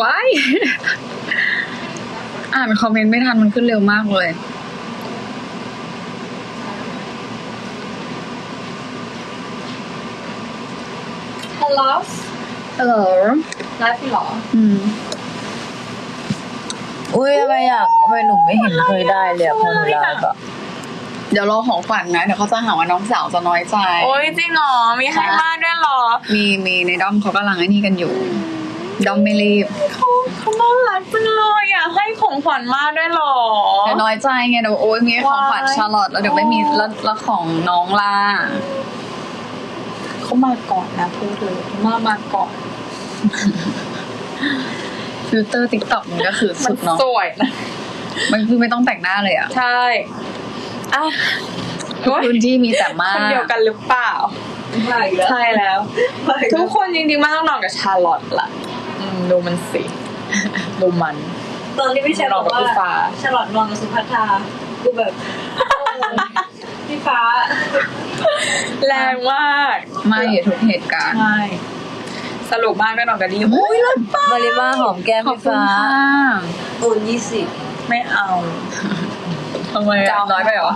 ว้ายอ่านคอมเมนต์ไม่ทันมันขึ้นเร็วมากเลยฮัลโหลฮัลโหลไลฟ์เหรอ อืม อุ้ยทำไมอยากทำไมหนูไม่เห็นเคยได้เลยอะพอหนูไลฟ์อะเดี๋ยวรอของขวัญนะ เดี๋ยวเขาจะหาว่าน้องสาวจะน้อยใจ โอ้ยจริงเหรอ มีให้มากด้วยเหรอ มีมีในด้อมเขากำลังไอ้นี่กันอยู่ ด้อมไม่รีบเขาเขาน่ารักจังเลยอะให้ของขวัญมากด้วยเหรอ เดี๋ยวน้อยใจไงเดี๋ยวโอ้ยมีของขวัญว้ายชาร์ลอตแล้วเดี๋ยวไม่มีแล้วแล้วของน้องล่าเขามาก่อนนะพูดเลยมามาก่อนฟิลเตอร์ติ๊กต็อกมันก็คือมัสุนดเนาะสวยนะ มันคือไม่ต้องแต่งหน้าเลยอะใช่อะทุกพื้นที่มีแต่มากคนเดียวกันหรือเปล่ามาอีกแล้วใช่แล้วมาอีกทุแล้กวคนจริงๆมันต้องนอนกับชาร์ลอตล่ะอืม ดูมันสิดูมันตอนที่พี่แชร์บอกว่าลองกับพี่ฟ้าฉลอดนอนกับสุภัทรากูแบบเออพี่ฟ้า แรงมากมาอยู่ทุกเหตุการณ์ใช่สรุปมากก็นอนกับดีอุ้ยรถป้ามาริมาหอมแก้มขอบพี่คุณฟ้าค่ะโดนยี่สิบไม่เอาทำไมจะอะเอาน้อยไปเหรอ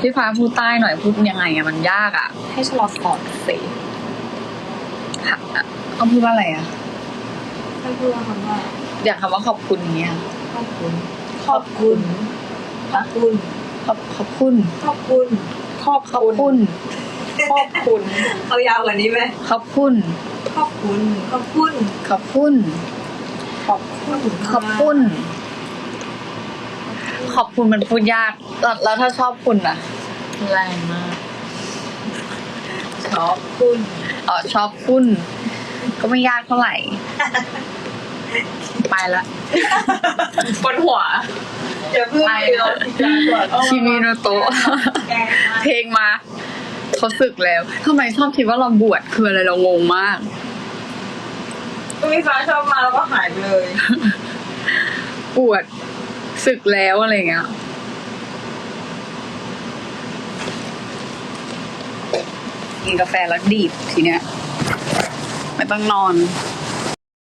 พี่ฟ้าพูดใต้หน่อยพูดยังไงอะมันยากอะให้ชะลอสอนสิค่ะต้องพูดว่าอะไรอะ ให้พูดว่าคำว่าอยากคำว่าขอบคุณอย่างเงี้ยขอบคุณ ขอบคุณ ขอบคุณ ขอบขอบคุณขอบคุณ ขอบขอบคุณคุณ ขอบคุณ เอายาวกว่านี้ไหมขอบคุณ ขอบคุณ ขอบคุณ ขอบคุณ ขอบคุณ ขอบคุณ ขอบคุณมันพูดยาก แล้วแล้วถ้าชอบคุณอะแรงมาก ขอบคุณอ๋อชอบคุณ ก็ไม่ยากเท่าไหร่ ไปละบนหัวอย่าเพิ่งไปเดียวก่อนคิมิโนโตะแกงมากเพลงมาเขาศึกแล้วทำไมชอบคิดว่าเราบวชคืออะไรเรางงมากก็พี่ฟ้าชอบมาแล้วก็หายไปเลยบวชศึกแล้วอะไรเงี้ยกินกาแฟแล้วดีดทีเนี้ยไม่ ต้องนอน